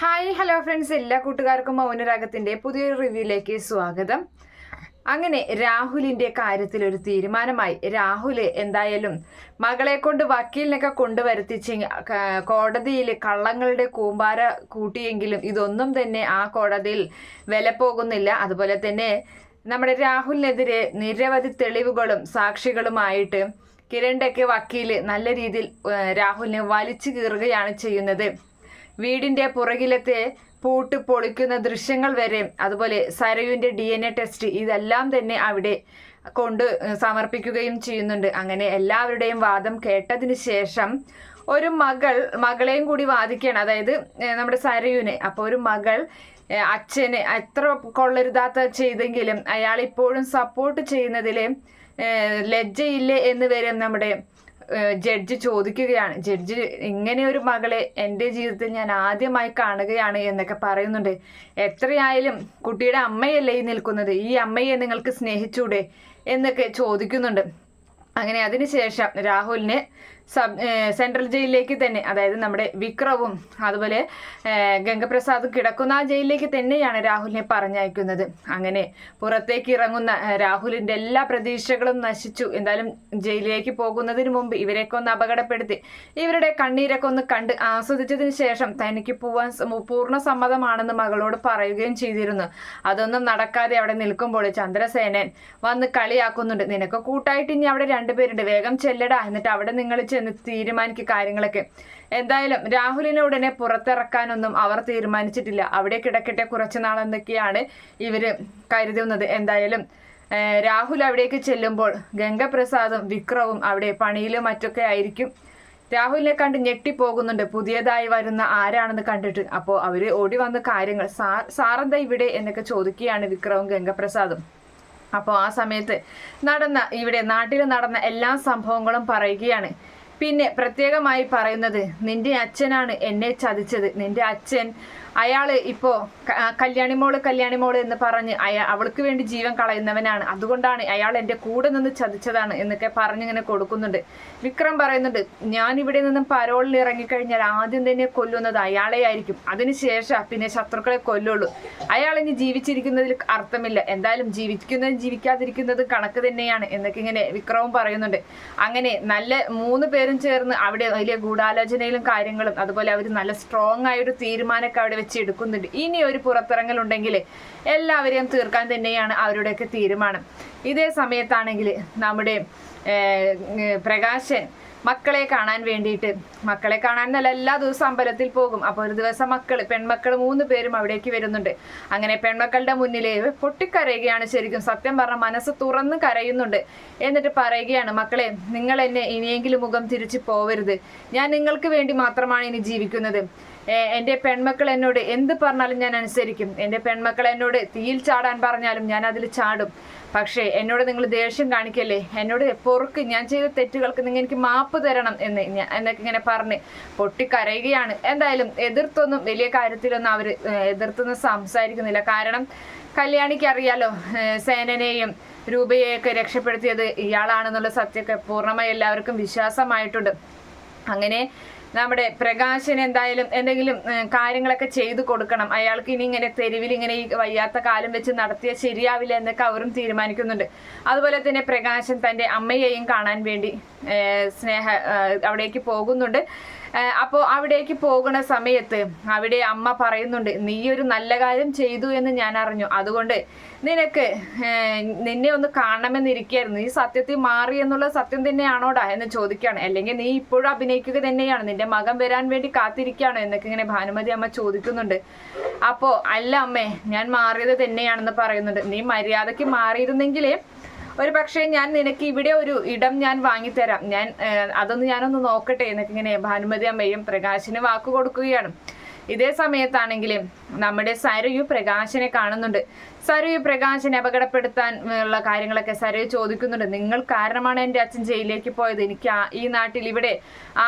Hi hello friends എല്ലാ കൂട്ടുകാർക്കും മൗനരാഗത്തിന്റെ പുതിയൊരു റിവ്യൂയിലേക്ക് സ്വാഗതം. അങ്ങനെ രാഹുലിന്റെ കാര്യത്തിൽ ഒരു തീരുമാനമായി. രാഹുൽ എന്തായാലും മകളെ കൊണ്ട് വക്കീലിനൊക്കെ കൊണ്ടുവരുത്തിച്ച് കോടതിയിൽ കള്ളങ്ങളുടെ കൂമ്പാര കൂട്ടിയെങ്കിലും ഇതൊന്നും തന്നെ ആ കോടതിയിൽ വില പോകുന്നില്ല. അതുപോലെ തന്നെ നമ്മുടെ രാഹുലിനെതിരെ നിരവധി തെളിവുകളും സാക്ഷികളുമായിട്ട് കിരണ്ടൊക്കെ വക്കീൽ നല്ല രീതിയിൽ രാഹുലിനെ വലിച്ചു കീറുകയാണ് ചെയ്യുന്നത്. വീടിന്റെ പുറകിലത്തെ പൂട്ട് പൊളിക്കുന്ന ദൃശ്യങ്ങൾ വരെ അതുപോലെ സരയുവിന്റെ ഡി എൻ എ ടെസ്റ്റ് ഇതെല്ലാം തന്നെ അവിടെ കൊണ്ട് സമർപ്പിക്കുകയും ചെയ്യുന്നുണ്ട്. അങ്ങനെ എല്ലാവരുടെയും വാദം കേട്ടതിന് ശേഷം ഒരു മകൾ മകളെയും കൂടി വാദിക്കുകയാണ്. അതായത് നമ്മുടെ സരയുവിനെ. അപ്പോൾ ഒരു മകൾ അച്ഛനെ എത്ര കൊള്ളരുതാത്ത ചെയ്തെങ്കിലും അയാൾ ഇപ്പോഴും സപ്പോർട്ട് ചെയ്യുന്നതിൽ ലജ്ജയില്ലേ എന്ന് വരെ നമ്മുടെ ജഡ്ജി ചോദിക്കുകയാണ്. ജഡ്ജ് ഇങ്ങനെ ഒരു മകളെ എന്റെ ജീവിതത്തിൽ ഞാൻ ആദ്യമായി കാണുകയാണ് എന്നൊക്കെ പറയുന്നുണ്ട്. എത്രയായാലും കുട്ടിയുടെ അമ്മയല്ലേ ഈ നിൽക്കുന്നത്? ഈ അമ്മയെ നിങ്ങൾക്ക് സ്നേഹിച്ചൂടെ? എന്നൊക്കെ ചോദിക്കുന്നുണ്ട്. അങ്ങനെ അതിനുശേഷം രാഹുലിനെ സെൻട്രൽ ജയിലിലേക്ക് തന്നെ അതായത് നമ്മുടെ വിക്രവും അതുപോലെ ഗംഗപ്രസാദ് കിടക്കുന്ന ആ ജയിലിലേക്ക് തന്നെയാണ് രാഹുലിനെ പറഞ്ഞയക്കുന്നത്. അങ്ങനെ പുറത്തേക്ക് ഇറങ്ങുന്ന രാഹുലിന്റെ എല്ലാ പ്രതീക്ഷകളും നശിച്ചു. എന്തായാലും ജയിലിലേക്ക് പോകുന്നതിന് മുമ്പ് ഇവരെയൊക്കെ ഒന്ന് അപകടപ്പെടുത്തി ഇവരുടെ കണ്ണീരൊക്കെ ഒന്ന് കണ്ട് ആസ്വദിച്ചതിന് ശേഷം തനിക്ക് പോവാൻ പൂർണ സമ്മതമാണെന്ന് മകളോട് പറയുകയും ചെയ്തിരുന്നു. അതൊന്നും നടക്കാതെ അവിടെ നിൽക്കുമ്പോൾ ചന്ദ്രസേനൻ വന്ന് കളിയാക്കുന്നുണ്ട്. നിനക്ക് കൂട്ടായിട്ട് ഇനി അവിടെ രണ്ടുപേരുണ്ട്. വേഗം ചെല്ലടാ. എന്നിട്ട് അവിടെ നിങ്ങൾ ചെന്ന് തീരുമാനിക്കുക കാര്യങ്ങളൊക്കെ. എന്തായാലും രാഹുലിനെ ഉടനെ പുറത്തിറക്കാനൊന്നും അവർ തീരുമാനിച്ചിട്ടില്ല. അവിടെ കിടക്കട്ടെ കുറച്ച് നാളെന്നൊക്കെയാണ് ഇവർ കരുതുന്നത്. എന്തായാലും രാഹുൽ അവിടേക്ക് ചെല്ലുമ്പോൾ ഗംഗപ്രസാദും വിക്രവും അവിടെ പണിയിലും മറ്റൊക്കെ ആയിരിക്കും. രാഹുലിനെ കണ്ട് ഞെട്ടിപ്പോകുന്നുണ്ട്. പുതിയതായി വരുന്ന ആരാണെന്ന് കണ്ടിട്ട്. അപ്പോൾ അവർ ഓടി വന്ന കാര്യങ്ങൾ. സാർ സാറെന്താ ഇവിടെ എന്നൊക്കെ ചോദിക്കുകയാണ് വിക്രവും ഗംഗപ്രസാദും. അപ്പോൾ ആ സമയത്ത് നടന്ന ഇവിടെ നാട്ടിൽ നടന്ന എല്ലാ സംഭവങ്ങളും പറയുകയാണ്. പിന്നെ പ്രത്യേകമായി പറയുന്നത് നിന്റെ അച്ഛനാണ് എന്നെ ചതിച്ചത്. നിന്റെ അച്ഛൻ അയാൾ ഇപ്പോ കല്യാണി മോൾ കല്യാണി മോൾ എന്ന് പറഞ്ഞ് അയാ അവൾക്ക് വേണ്ടി ജീവൻ കളയുന്നവനാണ്. അതുകൊണ്ടാണ് അയാൾ എന്റെ കൂടെ നിന്ന് ചതിച്ചതാണ് എന്നൊക്കെ പറഞ്ഞിങ്ങനെ കൊടുക്കുന്നുണ്ട്. വിക്രം പറയുന്നുണ്ട് ഞാൻ ഇവിടെ നിന്നും പരോളിൽ ഇറങ്ങിക്കഴിഞ്ഞാൽ ആദ്യം തന്നെ കൊല്ലുന്നത് അയാളെ ആയിരിക്കും അതിനുശേഷം പിന്നെ ശത്രുക്കളെ കൊല്ലുള്ളൂ. അയാൾ ഇനി ജീവിച്ചിരിക്കുന്നതിൽ അർത്ഥമില്ല. എന്തായാലും ജീവിക്കുന്നതും ജീവിക്കാതിരിക്കുന്നതും കണക്ക് തന്നെയാണ് എന്നൊക്കെ ഇങ്ങനെ വിക്രവും പറയുന്നുണ്ട്. അങ്ങനെ നല്ല മൂന്ന് പേരും ചേർന്ന് അവിടെ വലിയ ഗൂഢാലോചനയിലും കാര്യങ്ങളും അതുപോലെ അവർ നല്ല സ്ട്രോങ് ആയ ഒരു തീരുമാനമൊക്കെ അവിടെ വെച്ച് എടുക്കുന്നുണ്ട് ഇനി ഒരു പുറത്തിറങ്ങലുണ്ടെങ്കിൽ എല്ലാവരെയും തീർക്കാൻ തന്നെയാണ് അവരുടെയൊക്കെ തീരുമാനം. ഇതേ സമയത്താണെങ്കിൽ നമ്മുടെ പ്രകാശൻ മക്കളെ കാണാൻ വേണ്ടിയിട്ട് മക്കളെ കാണാൻ എന്നല്ല എല്ലാ ദിവസവും അമ്പലത്തിൽ പോകും. അപ്പോൾ ഒരു ദിവസം മക്കൾ പെൺമക്കൾ മൂന്ന് പേരും അവിടേക്ക് വരുന്നുണ്ട്. അങ്ങനെ പെൺമക്കളുടെ മുന്നിൽ പൊട്ടിക്കരയുകയാണ് ശരിക്കും സത്യം പറഞ്ഞ മനസ്സ് തുറന്ന് കരയുന്നുണ്ട്. എന്നിട്ട് പറയുകയാണ് മക്കളെ നിങ്ങൾ എന്നെ ഇനിയെങ്കിലും മുഖം തിരിച്ചു പോവരുത്. ഞാൻ നിങ്ങൾക്ക് വേണ്ടി മാത്രമാണ് ഇനി ജീവിക്കുന്നത്. എന്റെ പെൺമക്കൾ എന്നോട് എന്ത് പറഞ്ഞാലും ഞാൻ അനുസരിക്കും. എന്റെ പെൺമക്കൾ എന്നോട് തീയിൽ ചാടാൻ പറഞ്ഞാലും ഞാൻ അതിൽ ചാടും. പക്ഷേ എന്നോട് നിങ്ങൾ ദേഷ്യം കാണിക്കല്ലേ? എന്നോട് പൊറുക്ക് ഞാൻ ചെയ്ത തെറ്റുകൾക്ക് നിങ്ങൾ എനിക്ക് മാപ്പ് തരണം എന്ന് എന്നൊക്കെ ഇങ്ങനെ പറഞ്ഞ് പൊട്ടിക്കരയുകയാണ്. എന്തായാലും എതിർത്തൊന്നും വലിയ കാര്യത്തിലൊന്നും അവർ എതിർത്തൊന്നും സംസാരിക്കുന്നില്ല. കാരണം കല്യാണിക്ക് അറിയാലോ സേനനെയും രൂപയെയൊക്കെ രക്ഷപ്പെടുത്തിയത് ഇയാളാണെന്നുള്ള സത്യമൊക്കെ പൂർണമായി എല്ലാവർക്കും വിശ്വാസമായിട്ടുണ്ട്. അങ്ങനെ നമ്മുടെ പ്രകാശന് എന്തായാലും എന്തെങ്കിലും കാര്യങ്ങളൊക്കെ ചെയ്തു കൊടുക്കണം. അയാൾക്ക് ഇനി ഇങ്ങനെ തെരുവിൽ ഇങ്ങനെ ഈ വയ്യാത്ത കാലം വെച്ച് നടത്തിയ ശരിയാവില്ല എന്നൊക്കെ അവരും തീരുമാനിക്കുന്നുണ്ട്. അതുപോലെ തന്നെ പ്രകാശൻ തന്റെ അമ്മയെയും കാണാൻ വേണ്ടി സ്നേഹ അവിടേക്ക് പോകുന്നുണ്ട്. അപ്പോൾ അവിടേക്ക് പോകുന്ന സമയത്ത് അവിടെ അമ്മ പറയുന്നുണ്ട് നീ ഒരു നല്ല കാര്യം ചെയ്തു എന്ന് ഞാൻ അറിഞ്ഞു. അതുകൊണ്ട് നിനക്ക് നിന്നെ ഒന്ന് കാണണമെന്നിരിക്കായിരുന്നു നീ സത്യത്തിൽ മാറി എന്നുള്ള സത്യം തന്നെയാണോടാ? എന്ന് ചോദിക്കുകയാണ്. അല്ലെങ്കിൽ നീ ഇപ്പോഴും അഭിനയിക്കുക തന്നെയാണ്. നിന്റെ മകൻ വരാൻ വേണ്ടി കാത്തിരിക്കുകയാണോ എന്നൊക്കെ ഇങ്ങനെ ഭാനുമതി അമ്മ ചോദിക്കുന്നുണ്ട്. അപ്പോ അല്ല അമ്മേ ഞാൻ മാറിയത് തന്നെയാണെന്ന് പറയുന്നുണ്ട്. നീ മര്യാദയ്ക്ക് മാറിയിരുന്നെങ്കിലേ ഒരു പക്ഷേ ഞാൻ നിനക്ക് ഇവിടെ ഒരു ഇടം ഞാൻ വാങ്ങിത്തരാം. ഞാൻ അതൊന്ന് ഞാനൊന്ന് നോക്കട്ടെ. എന്നൊക്കെ ഇങ്ങനെ ഭാനുമതി അമ്മയും പ്രകാശിന് വാക്ക് കൊടുക്കുകയാണ്. ഇതേ സമയത്താണെങ്കിൽ നമ്മുടെ സരയു പ്രകാശനെ കാണുന്നുണ്ട്. സരയു പ്രകാശനെ അപകടപ്പെടുത്താൻ ഉള്ള കാര്യങ്ങളൊക്കെ സരയു ചോദിക്കുന്നുണ്ട്. നിങ്ങൾ കാരണമാണ് എന്റെ അച്ഛൻ ജയിലിലേക്ക് പോയത്. എനിക്ക് ഈ നാട്ടിൽ ഇവിടെ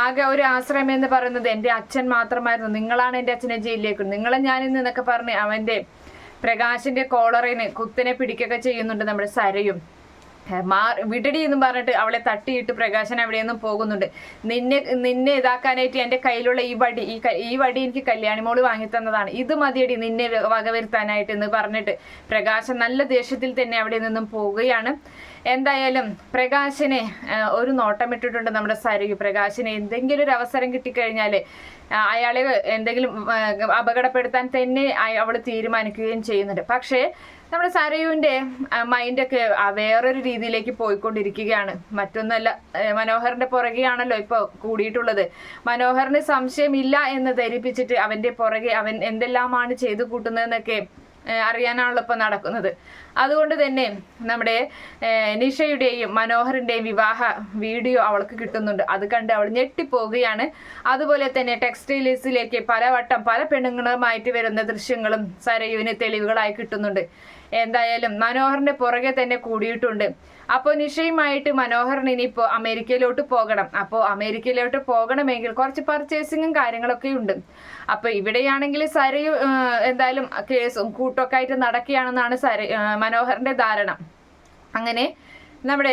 ആകെ ഒരു ആശ്രയം എന്ന് പറയുന്നത് എന്റെ അച്ഛൻ മാത്രമായിരുന്നു. നിങ്ങളാണ് എന്റെ അച്ഛനെ ജയിലിലേക്ക്. നിങ്ങളെ ഞാനിന്ന് എന്നൊക്കെ പറഞ്ഞ് അവന്റെ പ്രകാശിന്റെ കോളറിന് കുത്തിനെ പിടിക്കൊക്കെ ചെയ്യുന്നുണ്ട് നമ്മുടെ സരയും. വിടടി എന്ന് പറഞ്ഞിട്ട് അവളെ തട്ടിയിട്ട് പ്രകാശൻ അവിടെയൊന്നും പോകുന്നുണ്ട്. നിന്നെ നിന്നെ ഇതാക്കാനായിട്ട് എന്റെ കയ്യിലുള്ള ഈ വടി ഈ ഈ വടി എനിക്ക് കല്യാണിമോൾ വാങ്ങി തന്നതാണ് ഇത് മതിയടി നിന്നെ വകവരുത്താനായിട്ട് എന്ന് പറഞ്ഞിട്ട് പ്രകാശൻ നല്ല ദേഷ്യത്തിൽ തന്നെ അവിടെ നിന്നും പോവുകയാണ്. എന്തായാലും പ്രകാശനെ ഒരു നോട്ടമിട്ടിട്ടുണ്ട് നമ്മുടെ സരയു. പ്രകാശിനെ എന്തെങ്കിലും ഒരു അവസരം കിട്ടിക്കഴിഞ്ഞാൽ അയാളെ എന്തെങ്കിലും അപകടപ്പെടുത്താൻ തന്നെ അവൾ തീരുമാനിക്കുകയും ചെയ്യുന്നുണ്ട്. പക്ഷേ നമ്മുടെ സരയുവിന്റെ മൈൻഡൊക്കെ വേറൊരു രീതിയിലേക്ക് പോയിക്കൊണ്ടിരിക്കുകയാണ്. മറ്റൊന്നല്ല മനോഹറിന്റെ പുറകെയാണല്ലോ ഇപ്പൊ കൂടിയിട്ടുള്ളത്. മനോഹറിന് സംശയമില്ല എന്ന് ധരിപ്പിച്ചിട്ട് അവന്റെ പുറകെ അവൻ എന്തെല്ലാമാണ് ചെയ്തു കൂട്ടുന്നതെന്നൊക്കെ അറിയാനാണല്ലോ ഇപ്പൊ നടക്കുന്നത്. അതുകൊണ്ട് തന്നെ നമ്മുടെ നിഷയുടെയും മനോഹറിന്റെയും വിവാഹ വീഡിയോ അവൾക്ക് കിട്ടുന്നുണ്ട്. അത് കണ്ട് അവൾ ഞെട്ടിപ്പോവുകയാണ്. അതുപോലെ തന്നെ ടെക്സ്റ്റൈൽസിലേക്ക് പലവട്ടം പല പെണ്ണുങ്ങളുമായിട്ട് വരുന്ന ദൃശ്യങ്ങളും സരയുവിന് തെളിവുകളായി കിട്ടുന്നുണ്ട്. എന്തായാലും മനോഹറിന്റെ പുറകെ തന്നെ കൂടിയിട്ടുണ്ട്. അപ്പോൾ നിഷയുമായിട്ട് മനോഹർ ഇനിയിപ്പോൾ അമേരിക്കയിലോട്ട് പോകണം. അപ്പോൾ അമേരിക്കയിലോട്ട് പോകണമെങ്കിൽ കുറച്ച് പർച്ചേസിങ്ങും കാര്യങ്ങളൊക്കെ ഉണ്ട്. അപ്പോൾ ഇവിടെയാണെങ്കിൽ സരയു എന്തായാലും കേസും കൂട്ടൊക്കെ ആയിട്ട് നടക്കുകയാണെന്നാണ് സര മനോഹറിന്റെ ധാരണ. അങ്ങനെ നമ്മുടെ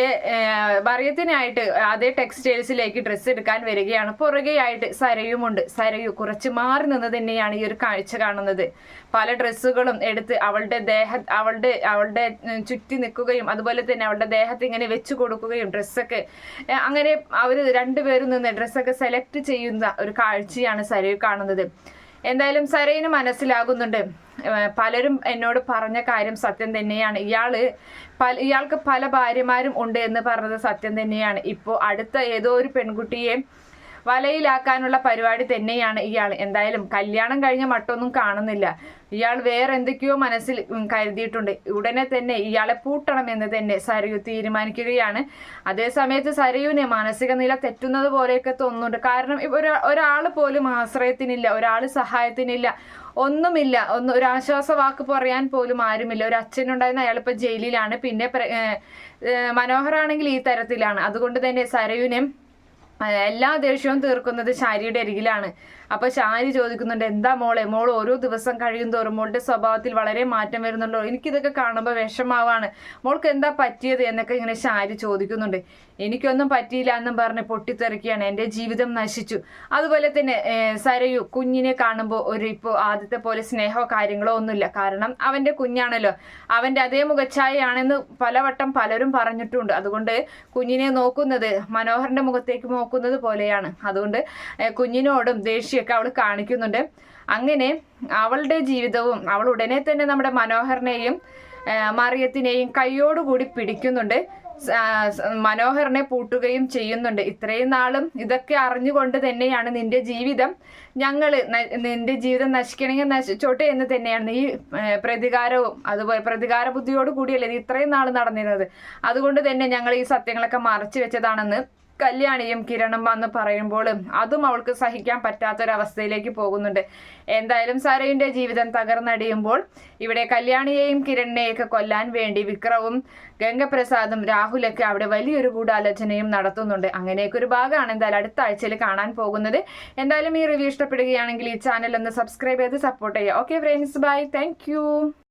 വറിയത്തിനായിട്ട് അതേ ടെക്സ്റ്റൈൽസിലേക്ക് ഡ്രസ്സ് എടുക്കാൻ വരികയാണ്. പുറകെയായിട്ട് സരയുമുണ്ട്. സരയു കുറച്ച് മാറി നിന്ന് തന്നെയാണ് ഈ ഒരു കാഴ്ച കാണുന്നത്. പല ഡ്രസ്സുകളും എടുത്ത് അവളുടെ ദേഹ അവളുടെ അവളുടെ ചുറ്റി നിൽക്കുകയും അതുപോലെ തന്നെ അവളുടെ ദേഹത്ത് ഇങ്ങനെ വെച്ച് കൊടുക്കുകയും ഡ്രസ്സൊക്കെ അങ്ങനെ അവർ രണ്ടുപേരും നിന്ന് ഡ്രസ്സൊക്കെ സെലക്ട് ചെയ്യുന്ന ഒരു കാഴ്ചയാണ് സരയു കാണുന്നത്. എന്തായാലും സരയിന് മനസ്സിലാകുന്നുണ്ട്. പലരും എന്നോട് പറഞ്ഞ കാര്യം സത്യം തന്നെയാണ്. ഇയാൾ പല ഇയാൾക്ക് പല ഭാര്യമാരും ഉണ്ട് എന്ന് പറഞ്ഞത് സത്യം തന്നെയാണ്. ഇപ്പോൾ അടുത്ത ഏതോ ഒരു പെൺകുട്ടിയെ വലയിലാക്കാനുള്ള പരിപാടി തന്നെയാണ് ഇയാൾ. എന്തായാലും കല്യാണം കഴിഞ്ഞ മട്ടൊന്നും കാണുന്നില്ല. ഇയാൾ വേറെ എന്തൊക്കെയോ മനസ്സിൽ കരുതിയിട്ടുണ്ട്. ഉടനെ തന്നെ ഇയാളെ പൂട്ടണമെന്ന് തന്നെ സരയു തീരുമാനിക്കുകയാണ്. അതേസമയത്ത് സരയുവിന് മാനസിക നില തെറ്റുന്നത് പോലെയൊക്കെ തോന്നുന്നുണ്ട്. കാരണം ഒരാൾ പോലും ആശ്രയത്തിനില്ല ഒരാൾ സഹായത്തിനില്ല ഒന്നുമില്ല. ഒന്ന് ഒരു ആശ്വാസ വാക്ക് പറയാൻ പോലും ആരുമില്ല. ഒരു അച്ഛനുണ്ടായിരുന്ന അയാൾ ഇപ്പൊ ജയിലിലാണ്. പിന്നെ മനോഹറാണെങ്കിൽ ഈ തരത്തിലാണ്. അതുകൊണ്ട് തന്നെ സരയുവിനും ആ, എല്ലാ ദേഷ്യവും തീർക്കുന്നത് ശാരിയുടെ അരികിലാണ്. അപ്പൊ ശാരി ചോദിക്കുന്നുണ്ട് എന്താ മോളെ? മോൾ ഓരോ ദിവസം കഴിയും തോറും മോളുടെ സ്വഭാവത്തിൽ വളരെ മാറ്റം വരുന്നുണ്ടോ? എനിക്കിതൊക്കെ കാണുമ്പോൾ വിഷമാവാണ്. മോൾക്ക് എന്താ പറ്റിയത്? എന്നൊക്കെ ഇങ്ങനെ ശാരി ചോദിക്കുന്നുണ്ട്. എനിക്കൊന്നും പറ്റിയില്ല എന്നും പറഞ്ഞ് പൊട്ടിത്തെറിക്കുകയാണ്. എന്റെ ജീവിതം നശിച്ചു. അതുപോലെ തന്നെ സരയു കുഞ്ഞിനെ കാണുമ്പോൾ ഒരു ഇപ്പോൾ ആദ്യത്തെ പോലെ സ്നേഹമോ കാര്യങ്ങളോ ഒന്നുമില്ല. കാരണം അവന്റെ കുഞ്ഞാണല്ലോ. അവന്റെ അതേ മുഖച്ഛായയാണെന്ന് പലവട്ടം പലരും പറഞ്ഞിട്ടുണ്ട്. അതുകൊണ്ട് കുഞ്ഞിനെ നോക്കുന്നത് മനോഹറിന്റെ മുഖത്തേക്ക് നോക്കുന്നത് പോലെയാണ്. അതുകൊണ്ട് കുഞ്ഞിനോടും ദേഷ്യമൊക്കെ അവൾ കാണിക്കുന്നുണ്ട്. അങ്ങനെ അവളുടെ ജീവിതവും അവൾ ഉടനെ തന്നെ നമ്മുടെ മനോഹറിനെയും ഏ, മറിയത്തിനെയും കൈയോടുകൂടി പിടിക്കുന്നുണ്ട്. മനോഹരനെ പൂട്ടുകയും ചെയ്യുന്നുണ്ട്. ഇത്രയും നാളും ഇതൊക്കെ അറിഞ്ഞുകൊണ്ട് തന്നെയാണ് നിന്റെ ജീവിതം. ഞങ്ങൾ നിന്റെ ജീവിതം നശിക്കണമെങ്കിൽ നശിച്ചോട്ടെ എന്ന് തന്നെയാണ് ഈ പ്രതികാരവും അതുപോലെ പ്രതികാര ബുദ്ധിയോട് കൂടിയല്ലേ ഇത് ഇത്രയും നാൾ നടന്നിരുന്നത്. അതുകൊണ്ട് തന്നെ ഞങ്ങൾ ഈ സത്യങ്ങളൊക്കെ മറച്ചു വെച്ചതാണെന്ന് കല്യാണിയും കിരണും വന്ന് പറയുമ്പോൾ അതും അവൾക്ക് സഹിക്കാൻ പറ്റാത്തൊരവസ്ഥയിലേക്ക് പോകുന്നുണ്ട്. എന്തായാലും സരയുടെ ജീവിതം തകർന്നടിയുമ്പോൾ ഇവിടെ കല്യാണിയെയും കിരണിനെയൊക്കെ കൊല്ലാൻ വേണ്ടി വിക്രവും ഗംഗപ്രസാദും രാഹുലൊക്കെ അവിടെ വലിയൊരു ഗൂഢാലോചനയും നടത്തുന്നുണ്ട്. അങ്ങനെയൊക്കെ ഒരു ഭാഗമാണ് എന്തായാലും അടുത്ത ആഴ്ചയിൽ കാണാൻ പോകുന്നത്. എന്തായാലും ഈ റിവ്യൂ ഇഷ്ടപ്പെടുകയാണെങ്കിൽ ഈ ചാനൽ ഒന്ന് സബ്സ്ക്രൈബ് ചെയ്ത് സപ്പോർട്ട് ചെയ്യുക. Okay friends bye thank